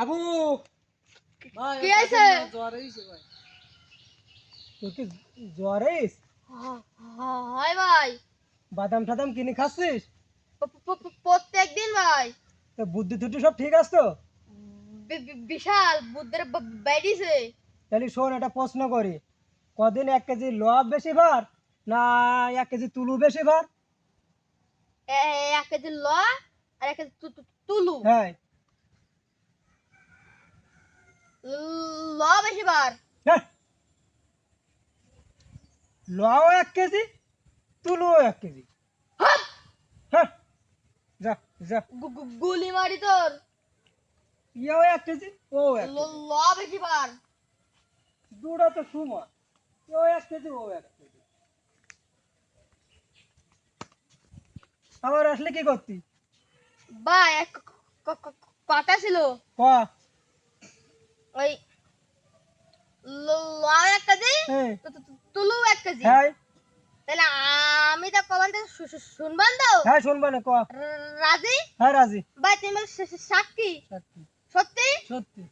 হাবু কি হয়েছে? জ্বর হয়েছে ভাই। তোর কি জ্বর হয়েছে? হয় ভাই। বাদাম টাদাম কিনে খাচ্ছিস? প- প- প- ভাই। তো বুদ্ধি টুদ্ধি সব ঠিক আছে তো? বিশাল বুদ্ধের বেডিছে। তাহলে শোন একটা প্রশ্ন করি। কদিন এক কেজি লোয়া বেশি ভার না এক কেজি তুলু বেশি ভার? এক কেজি ল আর এক কেজি তুলু। হ্যাঁ। ল বেশি বার। লোয়াও এক কেজি তুলুও এক কেজি। হ্যাঁ! যা গুলি মারি তোর। ইয়াও এক কেজি ও এক ল- বেশি বার। দুটা তো সমান ও এক কেজি ও এক কেজি। আবার আসলে কি করতি? ভাই এক কথা ছিল। ক? ওই এক কেজি? হ্যাঁ। তুলু এক কেজি? হ্যাঁ। তাহলে আমি তো কমান থেকে শু- শু- হ্যাঁ শুনবা না ক। রাজি? হ্যাঁ রাজি। ভাই তুমি সাক্ষী সত্যি? সত্যি।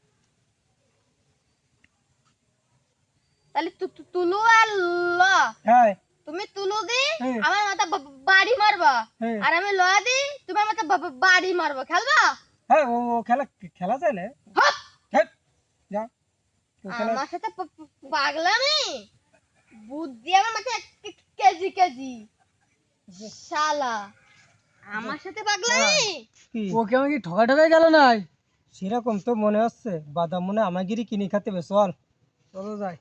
তাহলে তুলু আর ল। হ্যাঁ। তুমি তুলু দি হ্যাঁ। আমার মাথা বাড়ি মারবা। আর আমি ল দি তোমার মাথা বা- বা- বাড়ি মারবা। খেলবা? হ্যাঁ ও খেলা খেলা চাইলে। হ্যাঁ যা। আমার সাথে প- প- পাগলামি? বুদ্ধি আমার মাথায় এক কেজি কেজি। শালা। আমার সাথে পাগলামি? ওকে আমাকে ঠকা ঠকাই গেল নাই? সেরকম তো মনে হচ্ছে। বাদাম মনে আমাগিরি কিনে খাতে বেশ চল। চলো যাই।